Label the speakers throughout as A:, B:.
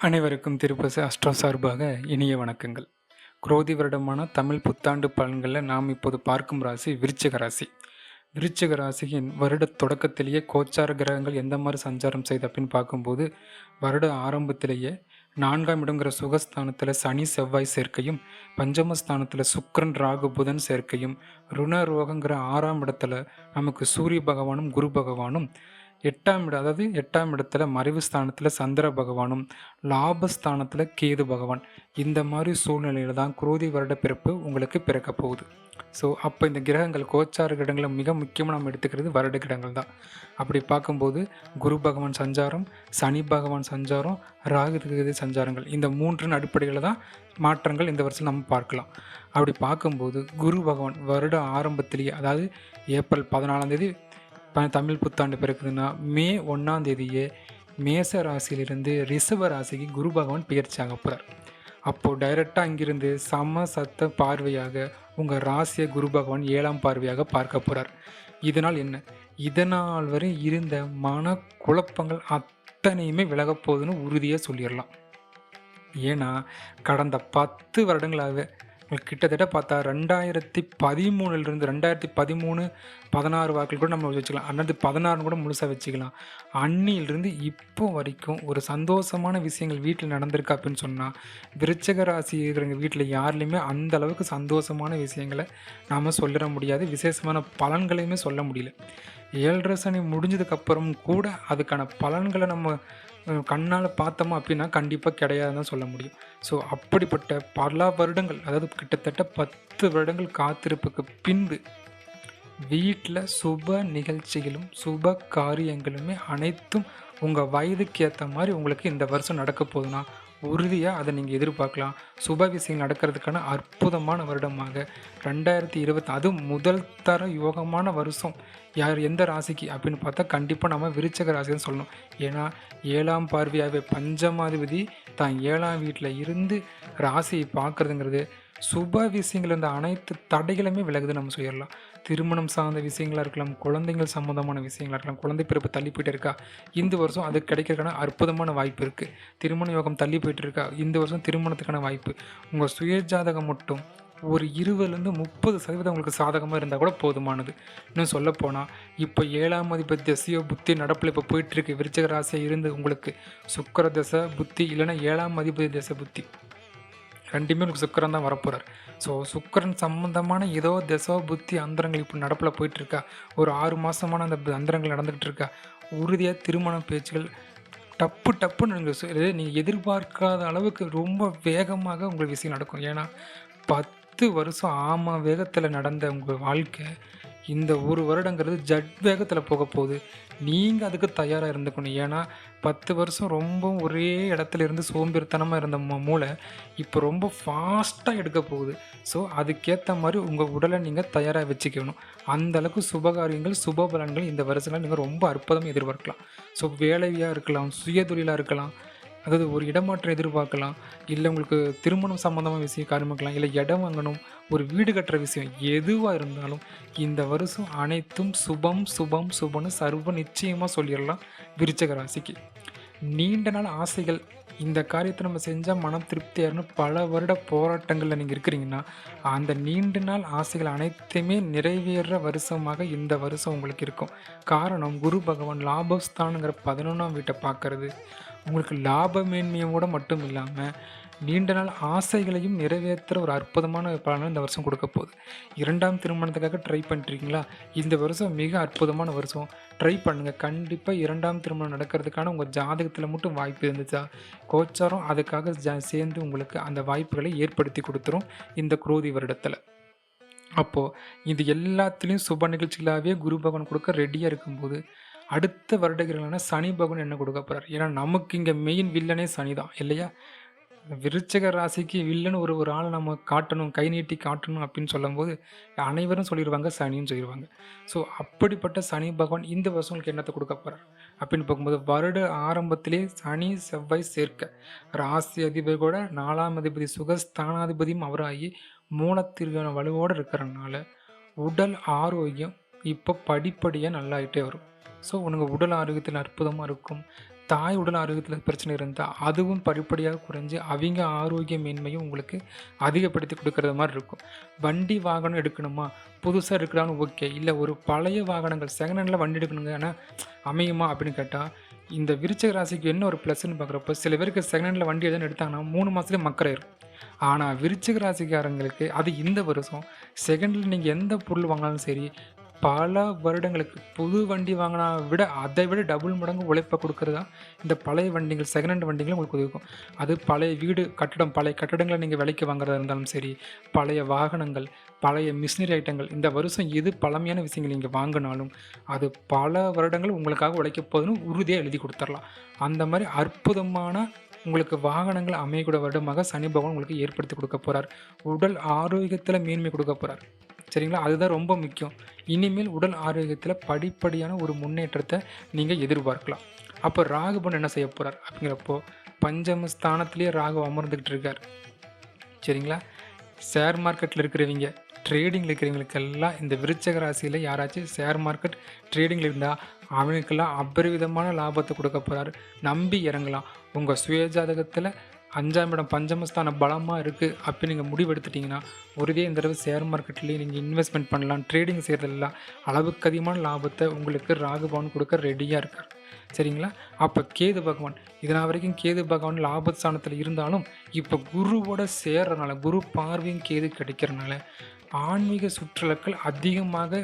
A: அனைவருக்கும் திருப்பசி அஷ்டோ சார்பாக இனிய வணக்கங்கள். குரோதி வருடமான தமிழ் புத்தாண்டு பலன்களில் நாம் இப்போது பார்க்கும் ராசி விருச்சிக ராசி. விருச்சிக ராசியின் வருட தொடக்கத்திலேயே கோச்சார கிரகங்கள் எந்த மாதிரி சஞ்சாரம் செய்த அப்படின்னு பார்க்கும்போது வருட ஆரம்பத்திலேயே நான்காம் இடங்கிற சுகஸ்தானத்தில் சனி செவ்வாய் சேர்க்கையும் பஞ்சமஸ்தானத்தில் சுக்கரன் ராகு புதன் சேர்க்கையும் ருண ரோகங்கிற ஆறாம் இடத்துல நமக்கு சூரிய பகவானும் குரு பகவானும் எட்டாம் இடம் அதாவது எட்டாம் இடத்துல மறைவு ஸ்தானத்தில் சந்திர பகவானும் லாபஸ்தானத்தில் கேது பகவான். இந்த மாதிரி சூழ்நிலையில் தான் குரோதி வருட பிறப்பு உங்களுக்கு பிறக்க போகுது. ஸோ அப்போ இந்த கிரகங்கள் கோச்சார கிரகங்களை மிக முக்கியமாக நம்ம எடுத்துக்கிறது வருட கிரகங்கள் தான். அப்படி பார்க்கும்போது குரு பகவான் சஞ்சாரம் சனி பகவான் சஞ்சாரம் ராகு சஞ்சாரங்கள். இந்த மூன்றின் அடிப்படையில் தான் மாற்றங்கள் இந்த வருஷம் நம்ம பார்க்கலாம். அப்படி பார்க்கும்போது குரு பகவான் வருட ஆரம்பத்திலேயே அதாவது ஏப்ரல் பதினாலாம் தேதி தமிழ் புத்தாண்டு பிறக்குதுன்னா மே ஒன்றாம் தேதியே மேச ராசியிலிருந்து ரிஷப ராசிக்கு குரு பகவான் பெயர்ச்சி போகிறார் அப்போது டைரெக்டாக அங்கிருந்து சம சத்த பார்வையாக உங்கள் ராசியை குரு பகவான் ஏழாம் பார்வையாக பார்க்க போகிறார் இதனால் என்ன? இதனால் வரை இருந்த மன குழப்பங்கள் அத்தனையுமே விலகப்போகுதுன்னு உறுதியாக சொல்லிடலாம் ஏன்னா கடந்த பத்து வருடங்களாகவே கிட்டத்தட்ட பார்த்தா ரெண்டாயிரத்தி பதிமூணுலேருந்து ரெண்டாயிரத்தி பதிமூணு பதினாறு வாக்கில் கூட நம்ம வச்சுக்கலாம். அல்லது பதினாறுன்னு கூட முழுசாக வச்சுக்கலாம். அன்னியிலிருந்து இப்போ வரைக்கும் ஒரு சந்தோஷமான விஷயங்கள் வீட்டில் நடந்திருக்கு அப்படின்னு சொன்னால் விருச்சக ராசி இருக்கிறவங்க வீட்டில் யார்லேயுமே அந்த அளவுக்கு சந்தோஷமான விஷயங்களை நாம் சொல்லிட முடியாது. விசேஷமான பலன்களையுமே சொல்ல முடியல. ஏழரை சனி முடிஞ்சதுக்கப்புறம் கூட அதுக்கான பலன்களை நம்ம கண்ணால் பார்த்தோமா அப்படின்னா கண்டிப்பாக கிடையாதுன்னு தான் சொல்ல முடியும். ஸோ அப்படிப்பட்ட பல வருடங்கள் அதாவது கிட்டத்தட்ட பத்து வருடங்கள் காத்திருப்புக்கு பின்பு வீட்டில் சுப நிகழ்ச்சிகளும் சுப காரியங்களுமே அனைத்தும் உங்கள் வயதுக்கு ஏற்ற மாதிரி உங்களுக்கு இந்த வருஷம் நடக்க போகுதுன்னா உறுதியாக அதை நீங்கள் எதிர்பார்க்கலாம். சுப விஷயங்கள் நடக்கிறதுக்கான அற்புதமான வருடமாக. ரெண்டாயிரத்தி இருபத்தி அதுவும் முதல் தர யோகமான வருஷம். யார் எந்த ராசிக்கு அப்படின்னு பார்த்தா கண்டிப்பாக நம்ம விருச்சக ராசின்னு சொல்லணும். ஏன்னா ஏழாம் பார்வையாகவே பஞ்சமாதிபதி தான் ஏழாம் வீட்டில் இருந்து ராசியை பார்க்குறதுங்கிறது சுப விஷயங்கள் இந்த அனைத்து தடைகளுமே விலகுதுன்னு நம்ம சொல்லிடலாம். திருமணம் சார்ந்த விஷயங்களாக இருக்கலாம் குழந்தைகள் சம்மந்தமான விஷயங்களாக இருக்கலாம் குழந்தை பிறப்பு தள்ளி போயிட்டு இருக்கா? இந்த வருஷம் அது கிடைக்கிறதுக்கான அற்புதமான வாய்ப்பு இருக்குது திருமண யோகம் தள்ளி போயிட்டு இருக்கா? இந்த வருஷம் திருமணத்துக்கான வாய்ப்பு. உங்கள் சுயஜாதகம் மட்டும் ஒரு இருபதுலேருந்து முப்பது சதவீதம் உங்களுக்கு சாதகமாக இருந்தால் கூட போதுமானது. இன்னும் சொல்லப்போனால் இப்போ ஏழாம் அதிபதி தசையோ புத்தி நடப்பில் இப்போ போயிட்டுருக்கு விருச்சக ராசியாக இருந்து உங்களுக்கு சுக்கர தசை புத்தி இல்லைன்னா ஏழாம் அதிபதி தசை புத்தி. ரெண்டுமே உங்களுக்கு சுக்கரன் தான் வரப்போகிறார் ஸோ சுக்கரன் சம்மந்தமான ஏதோ தசோ புத்தி அந்தரங்கள் இப்போ நடப்பில் போயிட்டுருக்கா. ஒரு ஆறு மாதமான அந்த அந்தரங்கள் நடந்துக்கிட்டு இருக்கா உறுதியாக திருமண பேச்சுகள் டப்பு டப்புன்னு நீங்கள் நீங்கள் எதிர்பார்க்காத அளவுக்கு ரொம்ப வேகமாக உங்கள் விஷயம் நடக்கும். ஏன்னா பத்து வருஷம் ஆமா வேகத்தில் நடந்த உங்கள் வாழ்க்கை இந்த ஒரு வருடங்கிறது ஜட் வேகத்தில் போக போகுது. நீங்கள் அதுக்கு தயாராக இருந்துக்கணும். ஏன்னா பத்து வருஷம் ரொம்ப ஒரே இடத்துல இருந்து சோம்பேறித்தனமாக இருந்த மூளை இப்போ ரொம்ப ஃபாஸ்ட்டாக எடுக்க போகுது. ஸோ அதுக்கேற்ற மாதிரி உங்கள் உடலை நீங்கள் தயாராக வச்சுக்கணும். அந்த அளவுக்கு சுபகாரியங்கள் சுப பலன்கள் இந்த வருஷத்தில் நீங்கள் ரொம்ப அற்புதமாக எதிர்பார்க்கலாம். ஸோ வேலையாக இருக்கலாம் சுயதொழிலாக இருக்கலாம் அதாவது ஒரு இடமாற்றம் எதிர்பார்க்கலாம் இல்லை உங்களுக்கு திருமணம் சம்மந்தமாக விஷயம் காரியமாக்கலாம் இல்லை இடம் வாங்கணும் ஒரு வீடு கட்டுற விஷயம் எதுவாக இருந்தாலும் இந்த வருஷம் அனைத்தும் சுபம் சுபம் சுபம்னு சர்வ நிச்சயமாக சொல்லிடலாம் விருச்சக ராசிக்கு. நீண்ட நாள் ஆசைகள் இந்த காரியத்தை நம்ம செஞ்சால் மனம் திருப்தியாருன்னு பல வருட போராட்டங்களில் நீங்கள் இருக்கிறீங்கன்னா அந்த நீண்ட நாள் ஆசைகள் அனைத்தையுமே நிறைவேற வருஷமாக இந்த வருஷம் உங்களுக்கு இருக்கும். காரணம் குரு பகவான் லாபஸ்தானுங்கிற பதினொன்றாம் வீட்டை பார்க்கறது உங்களுக்கு லாப மேன்மையோட மட்டும் இல்லாமல் நீண்ட நாள் ஆசைகளையும் நிறைவேற்றுற ஒரு அற்புதமான பலனை இந்த வருஷம் கொடுக்க போகுது. இரண்டாம் திருமணத்துக்காக ட்ரை பண்ணுறீங்களா இந்த வருஷம் மிக அற்புதமான வருஷம். ட்ரை பண்ணுங்கள் கண்டிப்பாக இரண்டாம் திருமணம் நடக்கிறதுக்கான உங்கள் ஜாதகத்தில் மட்டும் வாய்ப்பு இருந்துச்சா? கோச்சாரம் அதுக்காக சேர்ந்து உங்களுக்கு அந்த வாய்ப்புகளை ஏற்படுத்தி கொடுத்துரும் இந்த குரோதி வருடத்தில். அப்போது இது எல்லாத்துலேயும் சுப நிகழ்ச்சிகளாகவே குரு பகவான் கொடுக்க ரெடியாக இருக்கும்போது அடுத்த வருடங்களான சனி பகவான் என்ன கொடுக்க போகிறார் ஏன்னா நமக்கு இங்கே மெயின் வில்லனே சனி தான் இல்லையா? விருச்சக ராசிக்கு வில்லன் ஒரு ஒரு ஆளை நம்ம காட்டணும் கை நீட்டி காட்டணும் அப்படின்னு சொல்லும்போது அனைவரும் சொல்லிடுவாங்க சனின்னு சொல்லிடுவாங்க. ஸோ அப்படிப்பட்ட சனி பகவான் இந்த வருஷம் உங்களுக்கு என்னத்தை கொடுக்க போகிறார் அப்படின்னு பார்க்கும்போது வருட ஆரம்பத்திலே சனி செவ்வாய் சேர்க்க. ராசி அதிபதி கூட நாலாம் அதிபதி சுகஸ்தானாதிபதியும் அவராகி மூலத்திற்கான வலுவோடு இருக்கிறனால உடல் ஆரோக்கியம் இப்போ படிப்படியாக நல்லாயிட்டே வரும். ஸோ உனக்கு உடல் ஆரோக்கியத்தில் அற்புதமாக இருக்கும். தாய் உடல் ஆரோக்கியத்தில் பிரச்சனை இருந்தால் அதுவும் படிப்படியாக குறைஞ்சு அவங்க ஆரோக்கிய மேன்மையும் உங்களுக்கு அதிகப்படுத்தி கொடுக்கறது மாதிரி இருக்கும். வண்டி வாகனம் எடுக்கணுமா? புதுசாக எடுக்கலாம்னு ஓகே இல்லை ஒரு பழைய வாகனங்கள் செகண்ட் ஹேண்டில் வண்டி எடுக்கணுங்க ஆனால் அமையுமா அப்படின்னு கேட்டால் இந்த விருச்சக ராசிக்கு என்ன ஒரு ப்ளஸ்ன்னு பார்க்குறப்போ சில பேருக்கு செகண்ட் ஹேண்டில் வண்டி எதுன்னு எடுத்தாங்கன்னா மூணு மாதத்துலேயே மக்கராயிரும் ஆனால் விருச்சிக ராசிக்காரங்களுக்கு அது இந்த வருஷம் செகண்டில் நீங்கள் எந்த பொருள் வாங்கினாலும் சரி பல வருடங்களுக்கு புது வண்டி வாங்கினா விட அதை விட டபுள் மடங்கு உழைப்பை கொடுக்குறது தான் இந்த பழைய வண்டிகள் செகண்ட் ஹேண்ட் வண்டிகள் உங்களுக்கு உதவிக்கும் அது பழைய வீடு கட்டடம் பழைய கட்டடங்களை நீங்கள் விலைக்கு வாங்குறதா இருந்தாலும் சரி பழைய வாகனங்கள் பழைய மிஷினரி ஐட்டங்கள் இந்த வருஷம் எது பழமையான விஷயங்கள் நீங்கள் வாங்கினாலும் அது பல வருடங்கள் உங்களுக்காக உழைக்க போகுதுன்னு உறுதியாக எழுதி கொடுத்துடலாம். அந்த மாதிரி அற்புதமான உங்களுக்கு வாகனங்கள் அமையக்கூட வருடமாக சனி பகவான் உங்களுக்கு ஏற்படுத்தி கொடுக்க போகிறார் உடல் ஆரோக்கியத்தில் மேன்மை கொடுக்க போகிறார் சரிங்களா? அதுதான் ரொம்ப முக்கியம். இனிமேல் உடல் ஆரோக்கியத்தில் படிப்படியான ஒரு முன்னேற்றத்தை நீங்கள் எதிர்பார்க்கலாம். அப்போ ராகுபன் என்ன செய்ய போகிறார் அப்படிங்கிறப்போ பஞ்சம ஸ்தானத்திலேயே ராகு அமர்ந்துக்கிட்டு இருக்கார். சரிங்களா? ஷேர் மார்க்கெட்டில் இருக்கிறவங்க ட்ரேடிங்கில் இருக்கிறவங்களுக்கெல்லாம் இந்த விருச்சக ராசியில் யாராச்சும் ஷேர் மார்க்கெட் ட்ரேடிங்கில் இருந்தால் அவனுக்கெல்லாம் அபரிவிதமான லாபத்தை கொடுக்க போகிறாரு நம்பி இறங்கலாம். உங்கள் சுயஜாதகத்தில் அஞ்சாம் இடம் பஞ்சமஸ்தான பலமாக இருக்குது அப்படி நீங்கள் முடிவெடுத்துட்டிங்கன்னா ஒருவே இந்த தடவை ஷேர் மார்க்கெட்லேயே நீங்கள் இன்வெஸ்ட்மெண்ட் பண்ணலாம் ட்ரேடிங் செய்கிறதெல்லாம் அளவுக்கு அதிகமான லாபத்தை உங்களுக்கு ராகுபவன் கொடுக்க ரெடியாக இருக்கார். சரிங்களா? அப்போ கேது பகவான் இதனால் வரைக்கும் கேது பகவான் லாபஸ்தானத்தில் இருந்தாலும் இப்போ குருவோட சேர்றனால குரு பார்வையும் கேது கிடைக்கிறனால ஆன்மீக சுற்றுலாக்கள் அதிகமாக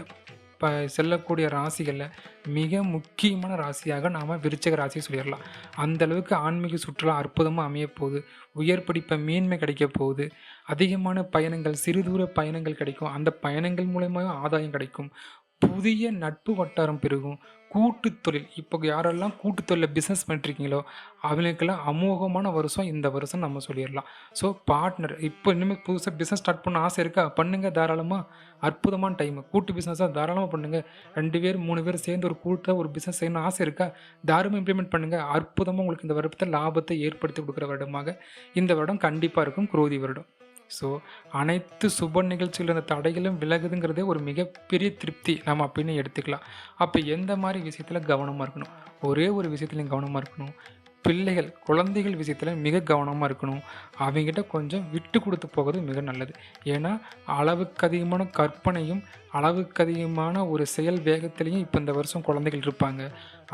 A: இப்போ செல்லக்கூடிய ராசிகளில் மிக முக்கியமான ராசியாக நாம் விருச்சக ராசியை சொல்லிடலாம். அந்த அளவுக்கு ஆன்மீக சுற்றுலா அற்புதமாக அமைய போகுது. உயர் படிப்பை மேன்மை கிடைக்க போகுது. அதிகமான பயணங்கள் சிறுதூர பயணங்கள் கிடைக்கும். அந்த பயணங்கள் மூலமாக ஆதாயம் கிடைக்கும். புதிய நட்பு வட்டாரம் பெருகும். கூட்டு தொழில். இப்போ யாரெல்லாம் கூட்டு தொழிலில் பிஸ்னஸ் பண்ணிட்டுருக்கீங்களோ அவங்களுக்கெல்லாம் அமோகமான வருஷம் இந்த வருஷம் நம்ம சொல்லிடலாம். ஸோ பார்ட்னர் இப்போ இனிமேல் புதுசாக பிஸ்னஸ் ஸ்டார்ட் பண்ண ஆசை இருக்கா? பண்ணுங்கள் தாராளமாக அற்புதமான டைம் கூட்டு பிஸ்னஸாக தாராளமாக பண்ணுங்கள் ரெண்டு பேர் மூணு பேர் சேர்ந்து ஒரு கூட்டாக ஒரு பிஸ்னஸ் செய்யணும் ஆசை இருக்கா? தாராளமாக இம்ப்ளிமெண்ட் பண்ணுங்கள் அற்புதமாக உங்களுக்கு இந்த வருடத்தை லாபத்தை ஏற்படுத்தி கொடுக்குற வருடமாக இந்த வருடம் கண்டிப்பாக இருக்கும். குரோதி வருடம். ஸோ அனைத்து சுப நிகழ்ச்சியில் இருந்த தடைகளும் விலகுதுங்கிறதே ஒரு மிகப்பெரிய திருப்தி. நம்ம அப்படின்னு எடுத்துக்கலாம். அப்போ எந்த மாதிரி விஷயத்தில் கவனமாக இருக்கணும்? ஒரே ஒரு விஷயத்துலையும் கவனமாக இருக்கணும். பிள்ளைகள் குழந்தைகள் விஷயத்தில் மிக கவனமாக இருக்கணும். அவங்ககிட்ட கொஞ்சம் விட்டு கொடுத்து போகிறது மிக நல்லது. ஏன்னா அளவுக்கு அதிகமான கற்பனையும் அளவுக்கு அதிகமான ஒரு செயல் வேகத்திலையும் இப்போ இந்த வருஷம் குழந்தைகள் இருப்பாங்க.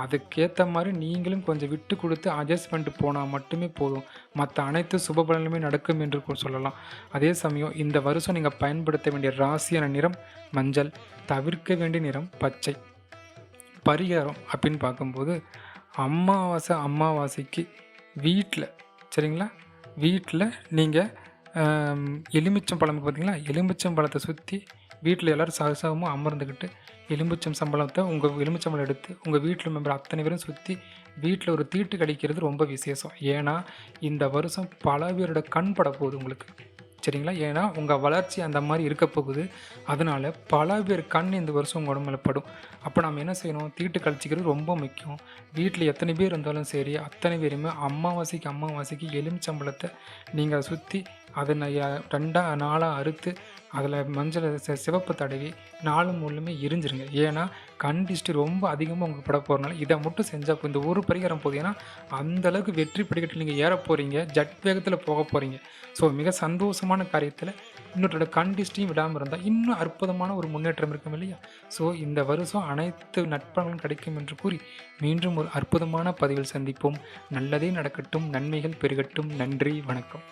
A: அதுக்கேற்ற மாதிரி நீங்களும் கொஞ்சம் விட்டு கொடுத்து அட்ஜஸ்ட்மெண்ட் போனால் மட்டுமே போதும். மற்ற அனைத்து சுப பலனுமே நடக்கும் என்று சொல்லலாம். அதே சமயம் இந்த வருஷம் நீங்கள் பயன்படுத்த வேண்டிய ராசியான நிறம் மஞ்சள். தவிர்க்க வேண்டிய நிறம் பச்சை. பரிகாரம் அப்படின்னு பார்க்கும்போது அமாவாசை அமாவாசைக்கு வீட்டில் சரிங்களா? வீட்டில் நீங்கள் எலுமிச்சம் பழம் பார்த்தீங்களா எலுமிச்சம் பழத்தை சுற்றி வீட்டில் எல்லோரும் சகசகமாக அமர்ந்துக்கிட்டு எலுமிச்சம் சம்பளத்தை உங்கள் எலுமிச்சம்பழம் எடுத்து உங்கள் வீட்டில் மெம்பர் அத்தனை பேரும் சுற்றி வீட்டில் ஒரு தீட்டு கழிக்கிறது ரொம்ப விசேஷம். ஏன்னா இந்த வருஷம் பல பேரோட கண் பட போகுது உங்களுக்கு. சரிங்களா? ஏன்னா உங்கள் வளர்ச்சி அந்த மாதிரி இருக்க போகுது. அதனால் பல பேர் கண் இந்த வருஷம் உங்கள் உடம்புல படும். அப்போ நம்ம என்ன செய்யணும்? தீட்டு கழிச்சிக்கிறது ரொம்ப முக்கியம். வீட்டில் எத்தனை பேர் இருந்தாலும் சரி அத்தனை பேருமே அம்மாவாசைக்கு அம்மாவாசைக்கு எலுமிச்சம்பளத்தை நீங்கள் சுற்றி அதை ரெண்டாக நாளாக அறுத்து அதில் மஞ்சள் சிவப்பு தடவி நாலு மூணுமே எரிஞ்சிருங்க. ஏன்னா கண் டிஸ்ட்டு ரொம்ப அதிகமாக உங்களுக்கு பட போகிறனால இதை மட்டும் செஞ்சால் இந்த ஒரு பரிகாரம் போதீங்கன்னா அந்தளவுக்கு வெற்றி படிக்கட்டில் நீங்கள் ஏற போகிறீங்க ஜட் வேகத்தில் போக போகிறீங்க ஸோ மிக சந்தோஷமான காரியத்தில் இன்னொருத்தோட கண் டிஸ்ட்டையும் விடாமல் இருந்தால் இன்னும் அற்புதமான ஒரு முன்னேற்றம் இருக்கும் இல்லையா? ஸோ இந்த வருஷம் அனைத்து நட்பங்களும் கிடைக்கும் என்று கூறி மீண்டும் ஒரு அற்புதமான பதிவில் சந்திப்போம். நல்லதே நடக்கட்டும். நன்மைகள் பெருகட்டும். நன்றி. வணக்கம்.